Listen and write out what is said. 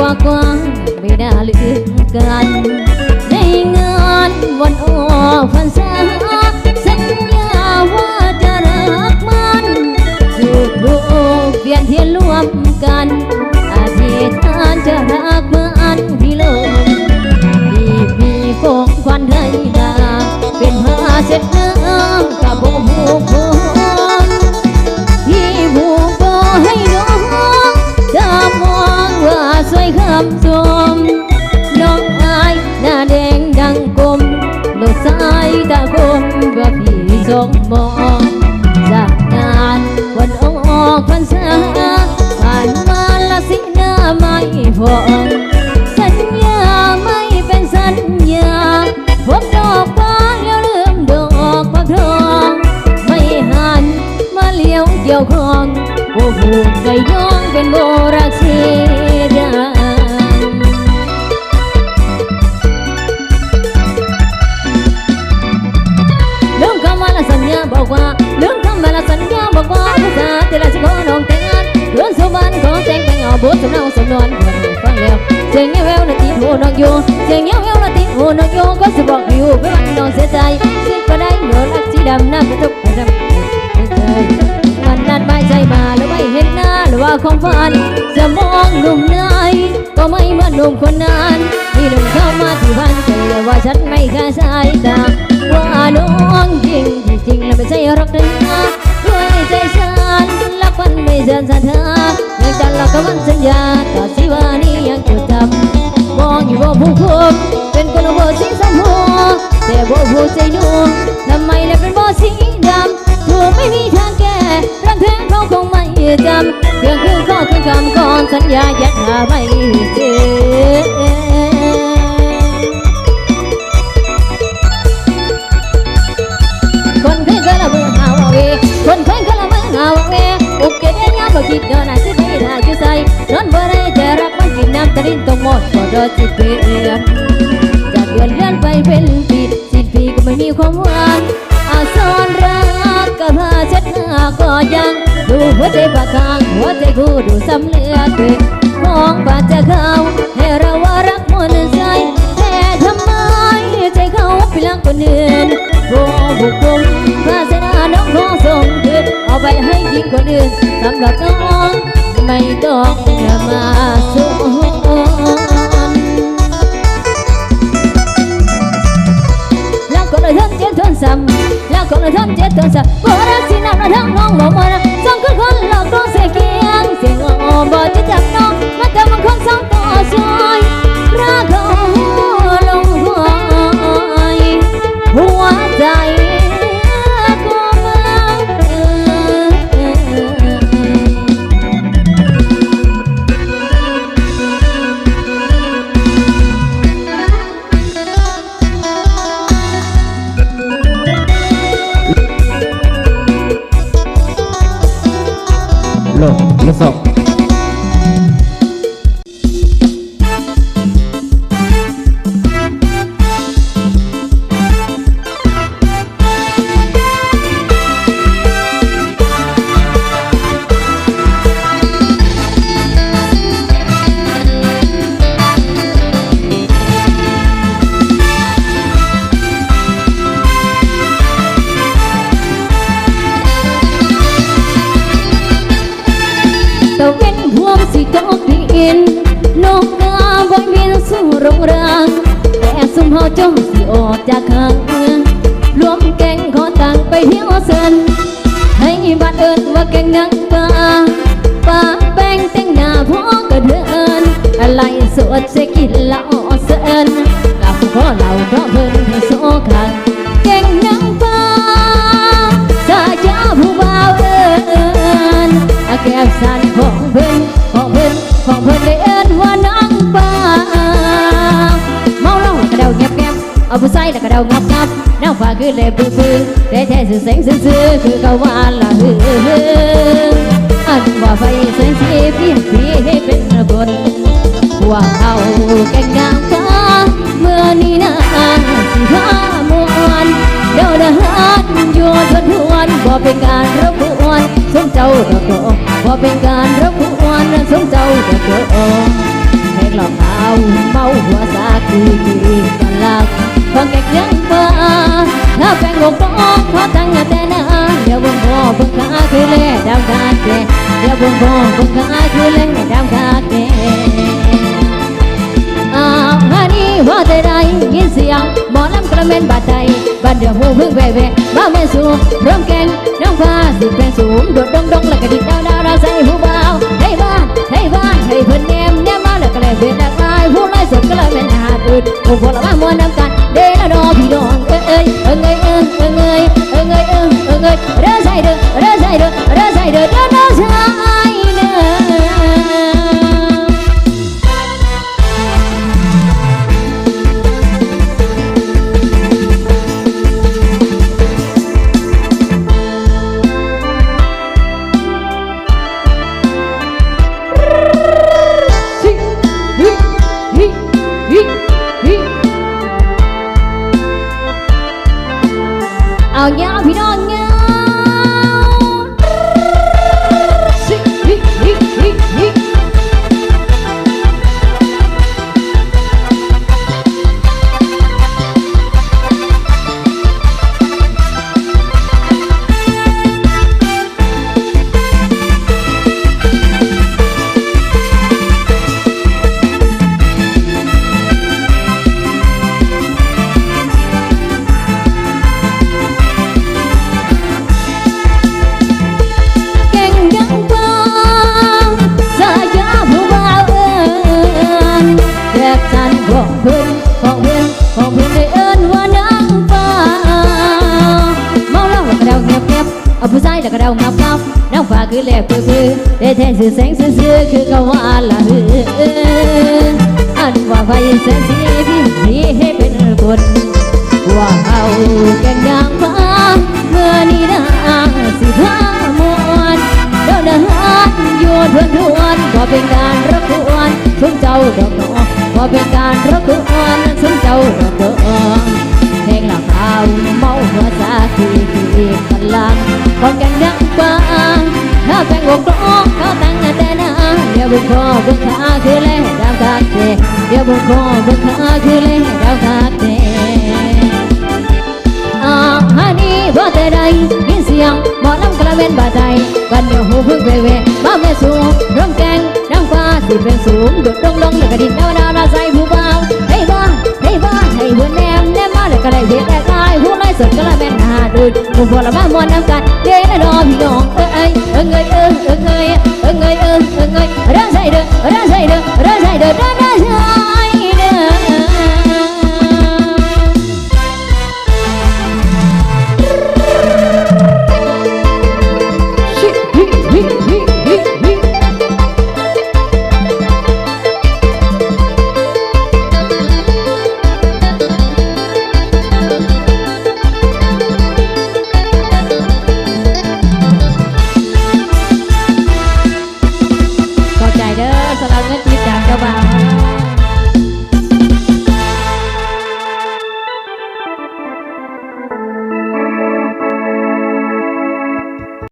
ว่ากว้างไม่น่าลืมกัน ในงานวันออกพรรษา หน้าแดงดังกลมโลดสายตาคมว่าพี่สงมอง จากงานวันออกพรรษาผ่านมาละสิหน้าไม่พอสัญญาไม่เป็นสัญญาพบดอกฟ้าแล้วลืมดอกฟักทอง ไม่หันมาเลี้ยวเกี่ยวข้องโอ้ผูกใจน้องเป็นโบรักเสียดาย ว่าละสัญญาบอกว่าลืมคำว่าละสัญญาบอกว่าภาษาที่ละสิขอน้องแต่งงานเรื่องสุบันขอแจ้งไปเอาบทสำเนาสำนวนเพื่อนหูฟังแล้วเสียงเงี้ยแววนา ที่หนุ่มเข้ามาที่บ้านแต่ว่าฉันไม่กล้าสายตาว่าน้องจริงที่จริงแล้วไม่ใช่รักเดิมด้วยใจฉันรักมันไม่เสื่อมศรัทธายังจันเราก็มันสัญญาต่อสิว่านี้ยังจดจำมองอยู่ว่าผู้คบเป็นคนโบสีสันหัวแต่โบผู้ใจนุ่มทำไมเลยเป็นโบสีดำถูกไม่มีทางแก้รักแท้เขาคงไม่จำเพียงคือข้อคือคำก่อนสัญญายัดหาไม่เจอ บ่คิดเดินหน้าสิได้ท่าอยู่ใส่นอนบ่ได้จะรักมันกินน้ำตะลินตกหมดก็รอจิตเปลี่ยนจากเดือนเลื่อนไปเป็นปีสิ้นปีก็ไม่มีความหวานอาสอนรักกับผ้าเช็ดหน้าก็ยัง ดูหัวใจปากข้างหัวใจคู่ดูซ้ำเลือ อื่นสำหรับน้องไม่ต้องมาสนแล้วก็เลยทนเลกละศพต กดินนกกาบ่มีสู่โรงรังแต่สุมเฮาจ้องสิออกจากข้างรวมแก๊งขอตังไปเที่ยวเซินให้บ้านเอิ้นว่าแก๊งนังปลาปาแป้งแต่งหน้าพอกระเดินอะไรสดจะกินละออเซินกับขอเหล่าเพราะเพิ่นให้โซคังแก๊งนังปลาสาจาผู้บ่าวเอิ้นอาแก้วสันของเพิ่นของเพิ่น ของเพิ่นได้เอิ้นว่านางฟ้าเมาเหล้าแล้วก็เดาเงียบเงียบเอาผู้ใส่แล้วก็เดางับงับนางฟ้าคือเล็บปื้อปื้อได้แท้สื่อเสียงซื่อคือเขาว่าละฮืออันว่าไฟแสงสีเพียงสีให้เป็นคนว่าเขาแก่งนางฟ้าเมื่อนี้นางสิพามวน เดี๋ยวนะฮันยู่ทนทวนบ่เป็นการรบกวนสมเจ้าดอกดอกบ่เป็นการรบกวนสมเจ้าดอกดอกเพลงหลอกเอาเมาหัวสาคือคือกันลักฟังแก่ยังบ้าถ้าแฟนงงต้องขอตั้งแต่นาเดี๋ยวบ่งบ่เบิ่งขาคือเล่ดาวกาแก่เดี๋ยวบ่งบ่เบิ่งขาคือเล่ดาวกาแก่อาฮันนี่ว่าแต่ใดยินเสียงหมอลำกระเม็นบาดใจ บานเดือดหูพึ่งแว่แว่บ้าแม่สูร่มแกงน้องฟ้าสิแฟนสูงโดดดงดงแล้วก็ดิดดาวดาวราใส่หูเบาให้บ้านให้บ้านให้เพิ่นแนมแนมมาแล้วก็เลยเบ็นดักลายผู้ไล่สดก็เลยเป็นหาตื่นผู้พละ คือแลบคือคือได้แทนสื่อแสงซื่อคือเขาว่าละเฮืออันว่าไฟแสนสีพี่สีให้เป็นคนว่าเอาแกงยางฟ้าเมื่อนี้นางสิพามวนเดินเดินอยู่ทวนทวนก็เป็นการรบกวนสมเจ้าดอกดอกก็เป็นการรบกวนสมเจ้าดอกดอกเพลงหลักเอาเมาหัวซาคือคือพลังของแกงยาง ฟ้าถ้าแปลงกร้องเขาตั้งแต่นาเดี๋ยวบุกคอบุกขาคือแลดาวกาเกเดี๋ยวบุกคอบุกขาคือแลดาวกาเกอาฮันนี่ว่าแต่ใดยินเสียงหมอลำกระเบนบาดใจบันเดียวหูพึ่งเวเวบ้าแม่สูงร่มแกงนางฟ้าสิเป็นสูงโดดลงลงแล้วก็ดินดาวดาวดาใส่ผู้เบาให้บ้าให้บ้าให้เพื่อนแนมแนมมาแล้วก็ได้เบียดแอกลายผู้ไล่สดก็ละแม่นหา cười buồn buồn là ba mòn em cạn, thế là đó vì ơi ơi ơi ơi ơi ơi ơi ơi ơi người ơ ơ người. Ra dậy được, ra dậy được, ra dậy được, ra